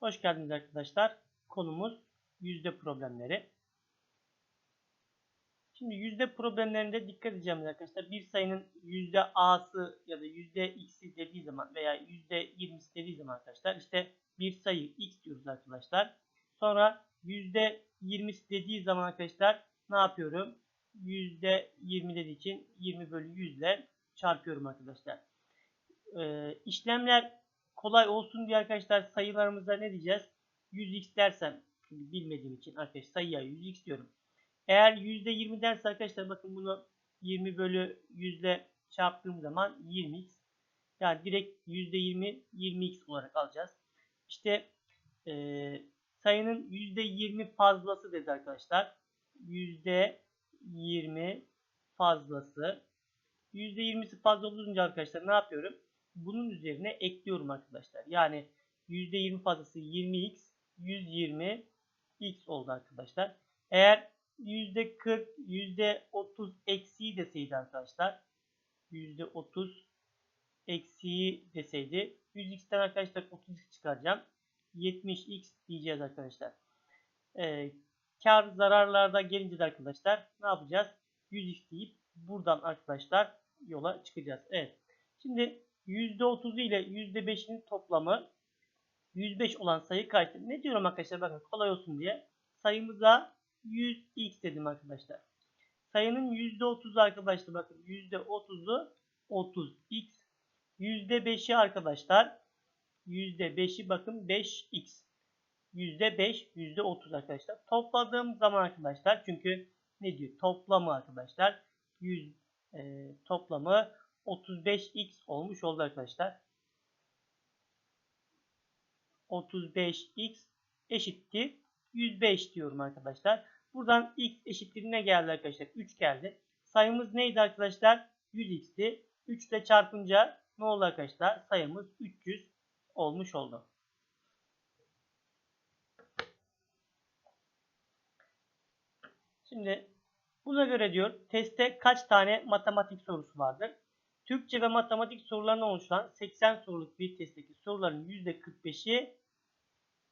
Hoş geldiniz arkadaşlar. Konumuz yüzde problemleri. Şimdi yüzde problemlerinde dikkat edeceğimiz arkadaşlar bir sayının yüzde a'sı ya da yüzde x'i dediği zaman veya yüzde yirmisi dediği zaman arkadaşlar işte bir sayı x diyoruz arkadaşlar. Sonra yüzde yirmisi dediği zaman arkadaşlar ne yapıyorum? Yüzde yirmi dediği için 20 bölü 100 ile çarpıyorum arkadaşlar. Ee, işlemler kolay olsun diye arkadaşlar sayılarımıza ne diyeceğiz? 100x dersem bilmediğim için arkadaşlar sayıya 100x diyorum. Eğer %20 derse arkadaşlar bakın bunu 20 bölü 100 ile çarptığım zaman 20x. Yani direkt %20 20x olarak alacağız. İşte e, sayının %20 fazlası dedi arkadaşlar. %20 fazlası. %20'si fazla olunca arkadaşlar ne yapıyorum? Bunun üzerine ekliyorum arkadaşlar. Yani %20 fazlası 20x 120 x oldu arkadaşlar. Eğer %40 %30 eksiği deseydi arkadaşlar %30 eksiği deseydi 100x'ten arkadaşlar 30x çıkaracağım. 70x diyeceğiz arkadaşlar. Ee, kar zararlarda gelince de arkadaşlar ne yapacağız? 100x deyip buradan arkadaşlar yola çıkacağız. Evet. Şimdi %30'u ile %5'inin toplamı 105 olan sayı kaçtır? Ne diyorum arkadaşlar bakın kolay olsun diye. Sayımıza 100x dedim arkadaşlar. Sayının %30'u arkadaşlar bakın %30'u 30x. %5'i arkadaşlar %5'i bakın 5x. %5 %30 arkadaşlar. Topladığım zaman arkadaşlar çünkü ne diyor? Toplamı arkadaşlar 100 e, toplamı 35x olmuş oldu arkadaşlar. 35x eşittir 105 diyorum arkadaşlar. Buradan x eşittir ne geldi arkadaşlar? 3 geldi. Sayımız neydi arkadaşlar? 100x'ti. 3 ile çarpınca ne oldu arkadaşlar? Sayımız 300 olmuş oldu. Şimdi buna göre diyor testte kaç tane matematik sorusu vardır? Türkçe ve matematik sorularından oluşan 80 soruluk bir testteki soruların %45'i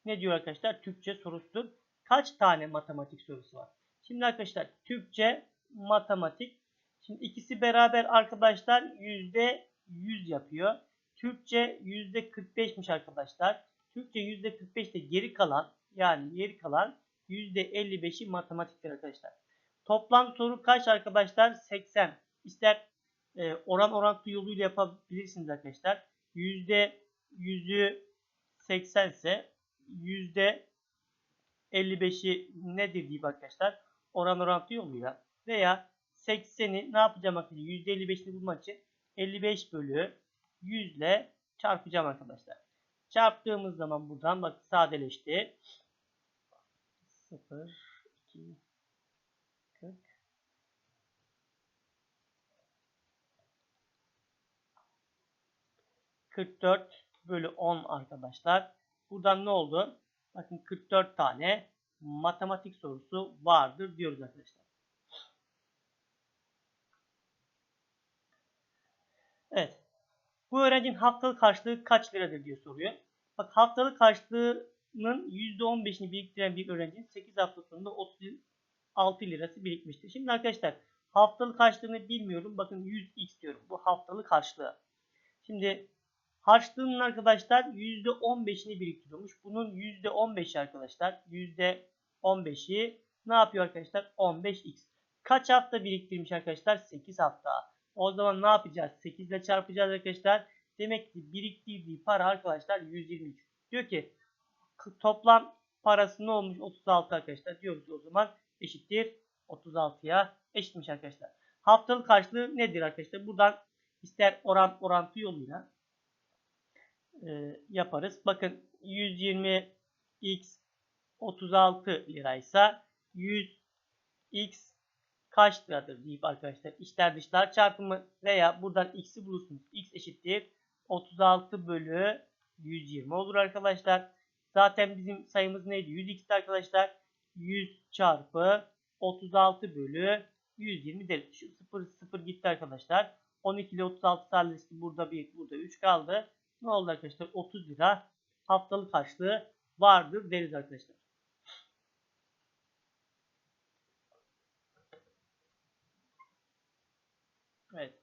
ne diyor arkadaşlar? Türkçe sorusudur. Kaç tane matematik sorusu var? Şimdi arkadaşlar Türkçe, matematik. Şimdi ikisi beraber arkadaşlar %100 yapıyor. Türkçe %45'miş arkadaşlar. Türkçe %45'te geri kalan yani geri kalan %55'i matematiktir arkadaşlar. Toplam soru kaç arkadaşlar? 80. İster e, oran orantı yoluyla yapabilirsiniz arkadaşlar. %100'ü 80 ise %55'i nedir deyip arkadaşlar oran orantı yoluyla veya 80'i ne yapacağım arkadaşlar %55'ini bulmak için 55 bölü 100 ile çarpacağım arkadaşlar. Çarptığımız zaman buradan bak sadeleşti. 0 2 40 44 bölü 10 arkadaşlar. Buradan ne oldu? Bakın 44 tane matematik sorusu vardır diyoruz arkadaşlar. Evet. Bu öğrencinin haftalık karşılığı kaç liradır diye soruyor. Bak haftalık karşılığının %15'ini biriktiren bir öğrencinin 8 hafta sonunda 36 lirası birikmiştir. Şimdi arkadaşlar haftalık karşılığını bilmiyorum. Bakın 100x diyorum. Bu haftalık karşılığı. Şimdi Harçlığının arkadaşlar %15'ini biriktiriyormuş. Bunun %15'i arkadaşlar %15'i ne yapıyor arkadaşlar? 15x. Kaç hafta biriktirmiş arkadaşlar? 8 hafta. O zaman ne yapacağız? 8 ile çarpacağız arkadaşlar. Demek ki biriktirdiği para arkadaşlar 123. Diyor ki toplam parası ne olmuş? 36 arkadaşlar. Diyoruz o zaman eşittir 36'ya eşitmiş arkadaşlar. Haftalık karşılığı nedir arkadaşlar? Buradan ister oran orantı yoluyla e, yaparız. Bakın 120x 36 liraysa 100x kaç liradır deyip arkadaşlar içler dışlar çarpımı veya buradan x'i bulursunuz. x eşittir 36 bölü 120 olur arkadaşlar. Zaten bizim sayımız neydi? 100x'ti arkadaşlar. 100 çarpı 36 bölü 120 deriz. Şu 0 0 gitti arkadaşlar. 12 ile 36 sadeleşti. Burada 1, burada 3 kaldı. Ne oldu arkadaşlar? 30 lira haftalık harçlığı vardır deriz arkadaşlar. Evet.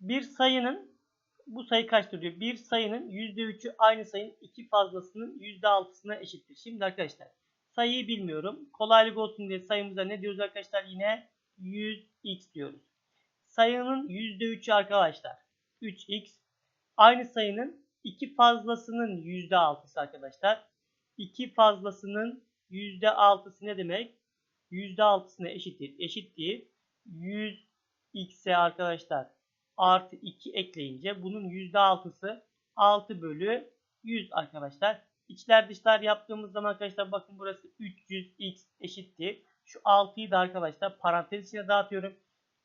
Bir sayının bu sayı kaçtır diyor. Bir sayının %3'ü aynı sayının iki fazlasının %6'sına eşittir. Şimdi arkadaşlar sayıyı bilmiyorum. Kolaylık olsun diye sayımıza ne diyoruz arkadaşlar? Yine 100x diyoruz. Sayının %3'ü arkadaşlar 3x. Aynı sayının iki fazlasının %6'sı arkadaşlar. 2 fazlasının %6'sı ne demek? %6'sına eşittir. Eşittir. 100x'e arkadaşlar artı 2 ekleyince bunun %6'sı 6 bölü 100 arkadaşlar. İçler dışlar yaptığımız zaman arkadaşlar bakın burası 300x eşittir. Şu 6'yı da arkadaşlar parantez içine dağıtıyorum.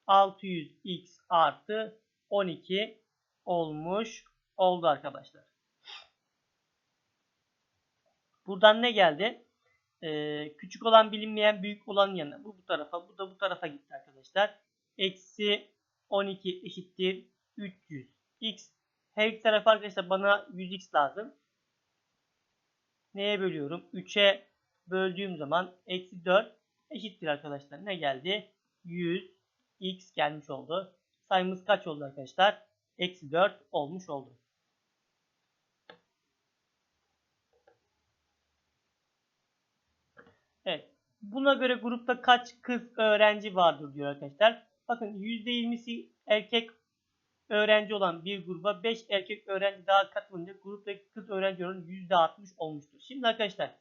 600x artı 12 olmuş oldu arkadaşlar. Buradan ne geldi? Ee, küçük olan bilinmeyen büyük olanın yanına. Bu bu tarafa, bu da bu tarafa gitti arkadaşlar. Eksi 12 eşittir 300 x. Her iki tarafa arkadaşlar bana 100x lazım. Neye bölüyorum? 3'e böldüğüm zaman eksi 4 eşittir arkadaşlar. Ne geldi? 100 x gelmiş oldu. Sayımız kaç oldu arkadaşlar? Eksi 4 olmuş oldu. Evet. Buna göre grupta kaç kız öğrenci vardır diyor arkadaşlar. Bakın %20'si erkek öğrenci olan bir gruba 5 erkek öğrenci daha katılınca gruptaki kız öğrenci oranı %60 olmuştur. Şimdi arkadaşlar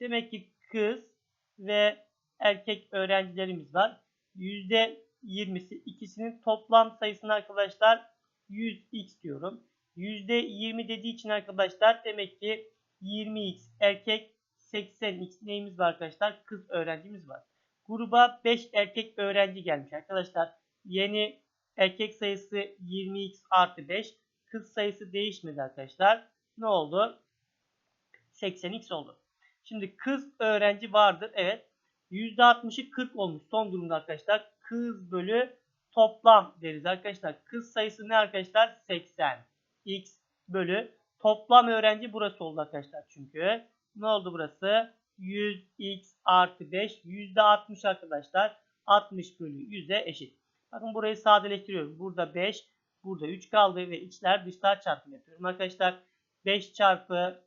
demek ki kız ve erkek öğrencilerimiz var. %20'si ikisinin toplam sayısını arkadaşlar 100x diyorum. %20 dediği için arkadaşlar demek ki 20x erkek 80x neyimiz var arkadaşlar? Kız öğrencimiz var. Gruba 5 erkek öğrenci gelmiş arkadaşlar. Yeni erkek sayısı 20x artı 5. Kız sayısı değişmedi arkadaşlar. Ne oldu? 80x oldu. Şimdi kız öğrenci vardır. Evet. %60'ı 40 olmuş son durumda arkadaşlar. Kız bölü toplam deriz arkadaşlar. Kız sayısı ne arkadaşlar? 80. X bölü toplam öğrenci burası oldu arkadaşlar çünkü. Ne oldu burası? 100x artı 5 %60 arkadaşlar. 60 bölü 100'e eşit. Bakın burayı sadeleştiriyorum. Burada 5, burada 3 kaldı ve içler dışlar çarpımı yapıyorum. Arkadaşlar 5 çarpı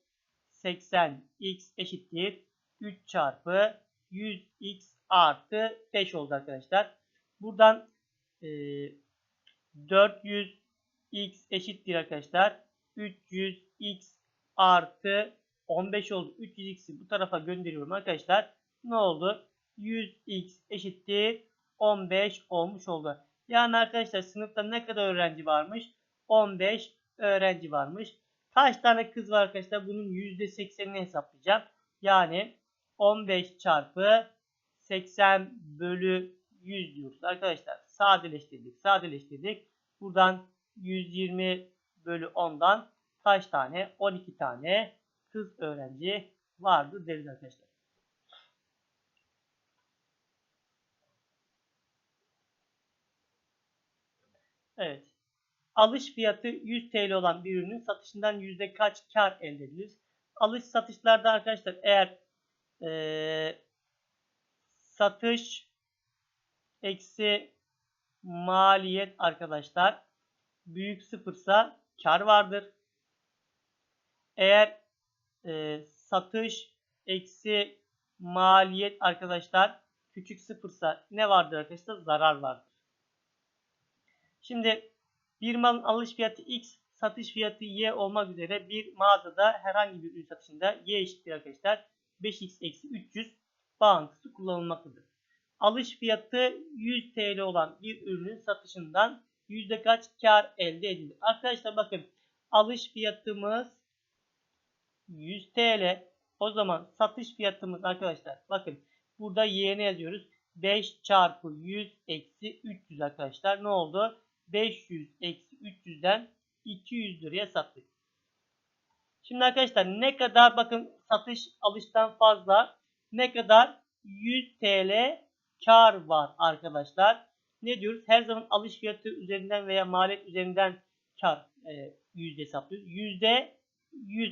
80 x eşittir. 3 çarpı 100x artı 5 oldu arkadaşlar. Buradan e, 400x eşittir arkadaşlar. 300x artı 15 oldu. 300x'i bu tarafa gönderiyorum arkadaşlar. Ne oldu? 100x eşittir 15 olmuş oldu. Yani arkadaşlar sınıfta ne kadar öğrenci varmış? 15 öğrenci varmış. Kaç tane kız var arkadaşlar? Bunun %80'ini hesaplayacağım. Yani 15 çarpı 80 bölü 100 diyoruz arkadaşlar. Sadeleştirdik. Sadeleştirdik. Buradan 120 bölü 10'dan kaç tane? 12 tane kız öğrenci vardı deriz arkadaşlar. Evet. Alış fiyatı 100 TL olan bir ürünün satışından yüzde kaç kar elde edilir? Alış satışlarda arkadaşlar eğer ee, satış eksi maliyet arkadaşlar büyük sıfırsa kar vardır. Eğer e, satış eksi maliyet arkadaşlar küçük sıfırsa ne vardır arkadaşlar? Zarar vardır. Şimdi bir malın alış fiyatı x, satış fiyatı y olmak üzere bir mağazada herhangi bir ürün satışında y eşittir arkadaşlar. 5x eksi 300 bağıntısı kullanılmaktadır. Alış fiyatı 100 TL olan bir ürünün satışından yüzde kaç kar elde edilir? Arkadaşlar bakın alış fiyatımız 100 TL. O zaman satış fiyatımız arkadaşlar bakın burada y'ne yazıyoruz. 5 çarpı 100 eksi 300 arkadaşlar ne oldu? 500 eksi 300'den 200 liraya sattık. Şimdi arkadaşlar ne kadar bakın satış alıştan fazla ne kadar 100 TL kar var arkadaşlar. Ne diyoruz? Her zaman alış fiyatı üzerinden veya maliyet üzerinden kar e, yüzde hesaplıyoruz. Yüzde 100